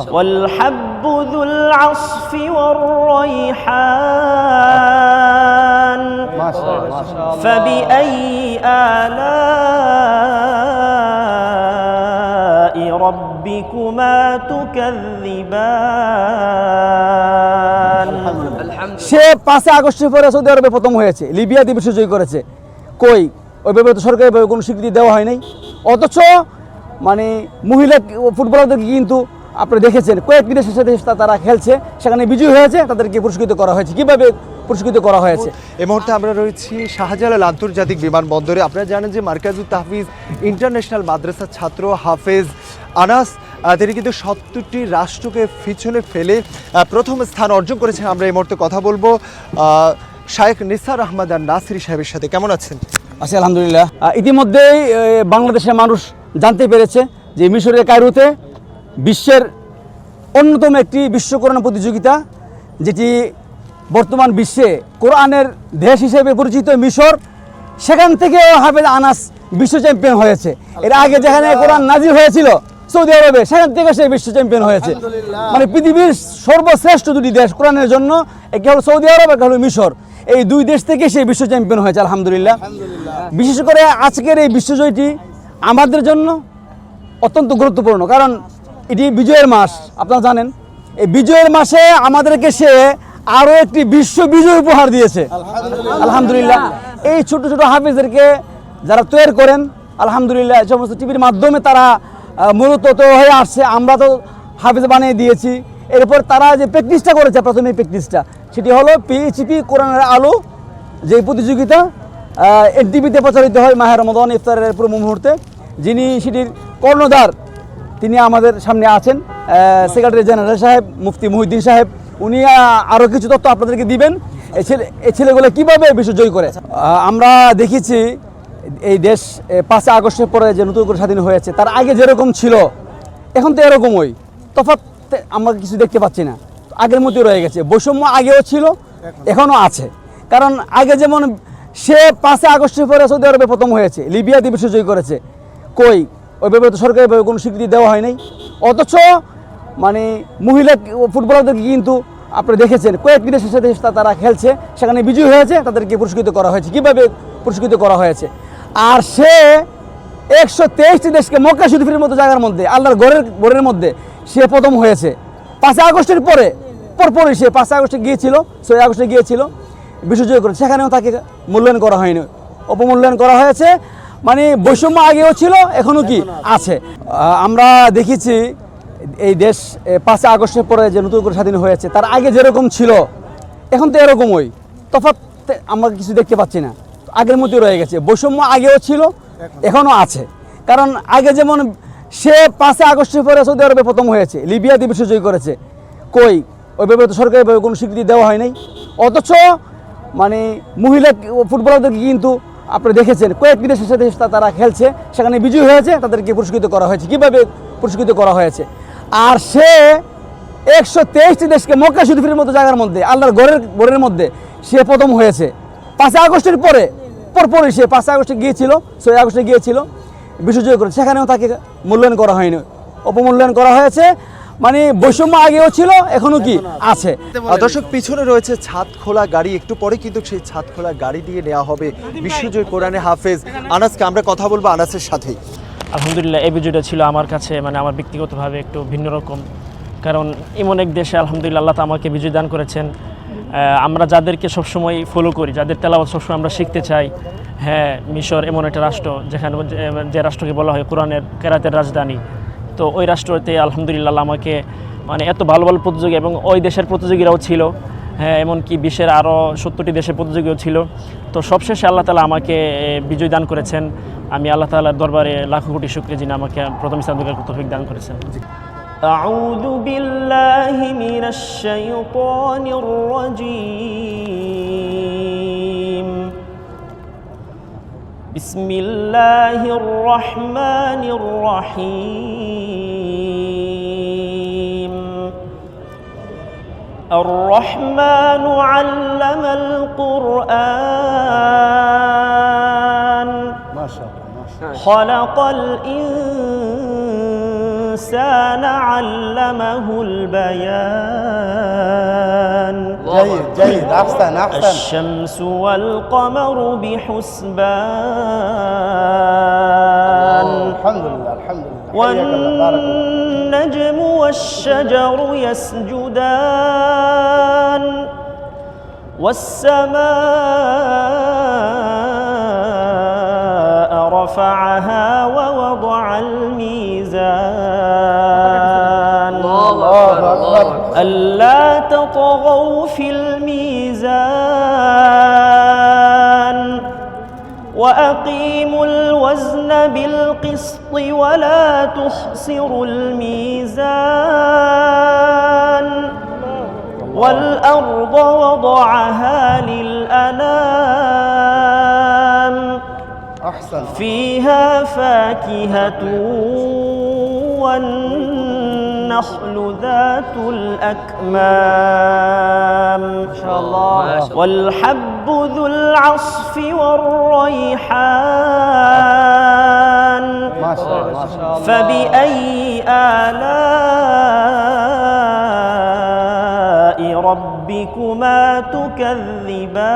والحب ذو العصف والريحان ما شاء الله ما شاء الله فبأي آلاء ربكما تكذبان সে পাঁচে আগস্টের পরে সৌদি আরবে প্রথম হয়েছে লিবিয়া দিয়ে বিশ্বজয়ী করেছে কই ওই ব্যাপারে তো সরকারিভাবে কোনো স্বীকৃতি দেওয়া হয় নাই অথচ মানে মহিলা ফুটবলারদেরকে কিন্তু আপনি দেখেছেন কয়েকটি দেশের সাথে তারা খেলছে সেখানে বিজয়ী হয়েছে তাদেরকে পুরস্কৃত করা হয়েছে। কীভাবে পুরস্কৃত করা হয়েছে? এই মুহূর্তে আমরা রয়েছি শাহজালাল আন্তর্জাতিক বিমানবন্দরে। আপনারা জানেন যে মার্কাজুল তাহফিজ ইন্টারন্যাশনাল মাদ্রাসার ছাত্র হাফেজ আনাস তিনি কিন্তু সত্তরটি রাষ্ট্রকে পিছনে ফেলে প্রথম স্থান অর্জন করেছেন। আমরা এই মুহূর্তে কথা বলব শায়েখ নিসার আহমদ আর নাসিরি সাহেবের সাথে। কেমন আছেন? আছি আলহামদুলিল্লাহ। ইতিমধ্যেই বাংলাদেশের মানুষ জানতে পেরেছে যে মিশরের কায়রোতে বিশ্বের অন্যতম একটি বিশ্বকরণ প্রতিযোগিতা যেটি বর্তমান বিশ্বে কোরআনের দেশ হিসেবে পরিচিত মিশর সেখান থেকেও হাফেজ আনাস বিশ্ব চ্যাম্পিয়ন হয়েছে। এর আগে যেখানে কোরআন নাজির হয়েছিল সৌদি আরবে সেখান থেকে সে বিশ্ব চ্যাম্পিয়ন হয়েছে। মানে পৃথিবীর সর্বশ্রেষ্ঠ দুটি দেশ কোরআনের জন্য একটি হলো সৌদি আরব একটা হলো মিশর। এই দুই দেশ থেকে সে বিশ্ব চ্যাম্পিয়ন হয়েছে আলহামদুলিল্লাহ। বিশেষ করে আজকের এই বিশ্বজয়টি আমাদের জন্য অত্যন্ত গুরুত্বপূর্ণ কারণ এটি বিজয়ের মাস আপনারা জানেন। এই বিজয়ের মাসে আমাদেরকে সে আরও একটি বিশ্ব বিজয় উপহার দিয়েছে। আলহামদুলিল্লাহ। এই ছোট ছোট হাফিজদেরকে যারা তৈরি করেন আলহামদুলিল্লাহ এই সমস্ত টিভির মাধ্যমে তারা মূলত তো হয়ে আসছে আমরা তো হাফিজ বানিয়ে দিয়েছি। এরপর তারা যে প্র্যাকটিসটা করেছে প্রথমে প্র্যাকটিসটা সেটি হলো পিএইচপি কোরআনের আলো যে প্রতিযোগিতা এনটিভিতে প্রচারিত হয় মাহের রমদান ইফতারের পুরো মুহূর্তে যিনি সেটির কর্ণধার। তিনি আমাদের সামনে আছেন সেক্রেটারি জেনারেল সাহেব মুফতি মুহিউদ্দিন সাহেব। উনি আরও কিছু তথ্য আপনাদেরকে দিবেন। এই ছেলে এই ছেলেগুলো কীভাবে বিশ্ব জয় করে আমরা দেখেছি এই দেশ পাঁচে আগস্টের পরে যে নতুন করে স্বাধীন হয়েছে তার আগে যেরকম ছিল এখন তো এরকমই। তফাৎ আমরা কিছু দেখতে পাচ্ছি না। আগের মতোই রয়ে গেছে। বৈষম্য আগেও ছিল এখনও আছে। কারণ আগে যেমন সে পাঁচে আগস্টের পরে সৌদি আরবে প্রথম হয়েছে লিবিয়া দিয়ে বিশ্বজয়ী করেছে। কই? ওই ব্যাপারে তো সরকারিভাবে কোনো স্বীকৃতি দেওয়া হয় নাই। অথচ মানে মহিলা ফুটবলারদেরকে কিন্তু আপনি দেখেছেন, কয়েক দেশের সাথে তারা খেলছে, সেখানে বিজয়ী হয়েছে, তাদেরকে পুরস্কৃত করা হয়েছে। কীভাবে পুরস্কৃত করা হয়েছে? আর সে একশো তেইশটি দেশকে মক্কা শরীফের মতো জায়গার মধ্যে, আল্লাহর ঘরের ঘরের মধ্যে সে প্রথম হয়েছে। পাঁচই আগস্টের পরে, পরপরই সে পাঁচই আগস্টে গিয়েছিল, ছয় আগস্টে গিয়েছিল, বিশ্বজয় করে। সেখানেও তাকে মূল্যায়ন করা হয়নি। অপমূল্যায়ন করা হয়েছে। মানে বৈষম্য আগেও ছিল এখনও কি আছে। আমরা দেখেছি এই দেশ এ, পাঁচই আগস্টের পরে যে নতুন করে স্বাধীন হয়েছে তার আগে যেরকম ছিল এখন তো এরকমই। তফাৎ আমরা কিছু দেখতে পাচ্ছি না। আগের মতোই রয়ে গেছে। বৈষম্য আগেও ছিল এখনও আছে। কারণ আগে যেমন সে পাঁচই আগস্টের পরে সৌদি আরবে প্রথম হয়েছে লিবিয়া দিয়ে বিশ্বজয়ী করেছে। কই? ওই ব্যাপারে তো সরকারিভাবে কোনো স্বীকৃতি দেওয়া হয় নাই। অথচ মানে মহিলা ফুটবলারদেরকে কিন্তু আপনি দেখেছেন কয়েকটি দেশের সাথে তারা খেলছে, সেখানে বিজয়ী হয়েছে, তাদেরকে পুরস্কৃত করা হয়েছে। কীভাবে পুরস্কৃত করা হয়েছে? আর সে একশো তেইশটি দেশকে মক্কা শরীফের মতো জায়গার মধ্যে, আল্লাহর ঘরের ঘরের মধ্যে সে প্রথম হয়েছে। পাঁচই আগস্টের পরে পরপরই সে পাঁচই আগস্টে গিয়েছিল, ছয় আগস্টে গিয়েছিল, বিশ্বজয় করে সেখানেও তাকে মূল্যায়ন করা হয়নি। অপমূল্যায়ন করা হয়েছে। মানে বৈষম্য আগেও ছিল এখনও কি আছে। দর্শক পিছনে রয়েছে ছাদ খোলা গাড়ি একটু পরে কিন্তু সেই ছাদ খোলা গাড়ি দিয়ে নেওয়া হবে বিশ্বজয় কোরআনে হাফেজ। আনাসকে আমরা কথা বলব আনাসের সাথেই। আলহামদুলিল্লাহ এই ভিডিওটা ছিল আমার কাছে মানে আমার ব্যক্তিগতভাবে একটু ভিন্ন রকম। কারণ এমন এক দেশে আলহামদুলিল্লাহ আল্লাহ তো আমাকে বিজয় দান করেছেন। আমরা যাদেরকে সবসময় ফলো করি যাদের তেলাওয়াত সবসময় আমরা শিখতে চাই। হ্যাঁ মিশর এমন একটা রাষ্ট্র যেখানে যে রাষ্ট্রকে বলা হয় কোরআনের কেরাতের রাজধানী। তো ওই রাষ্ট্রতে আলহামদুলিল্লাহ আল্লাহ আমাকে মানে এত ভালো ভালো প্রতিযোগী এবং ওই দেশের প্রতিযোগীরাও ছিল হ্যাঁ এমনকি বিশ্বের আরও সত্তরটি দেশের প্রতিযোগীও ছিল তো সবশেষে আল্লাহ তালা আমাকে এ, বিজয় দান করেছেন আমি আল্লাহ তালার দরবারে লাখো কোটি শুক্রিয়া যিনি আমাকে প্রথম স্থান অধিকার তৌফিক দান করেছেন أعوذ بالله من الشيطان الرجيم بسم الله الرحمن الرحيم الرحمن علم القرآن ما شاء الله خلق الإنسان الإنسان علمه البيان. جيد جيد أحسن أحسن. الشمس والقمر بحسبان. الحمد لله الحمد لله والنجم والشجر يسجدان. والسماء رفعها ووضع الميزان. الله أكبر ألا تطغوا في الميزان. وأقيموا الوزن بالقسط ولا تخسروا الميزان. والأرض وضعها للأنام. فيها فاكهة والنخل ذات الأكمام. ما شاء الله والحب ذو العصف والريحان. ما شاء الله. فبأي آلاء ربكما تكذبان؟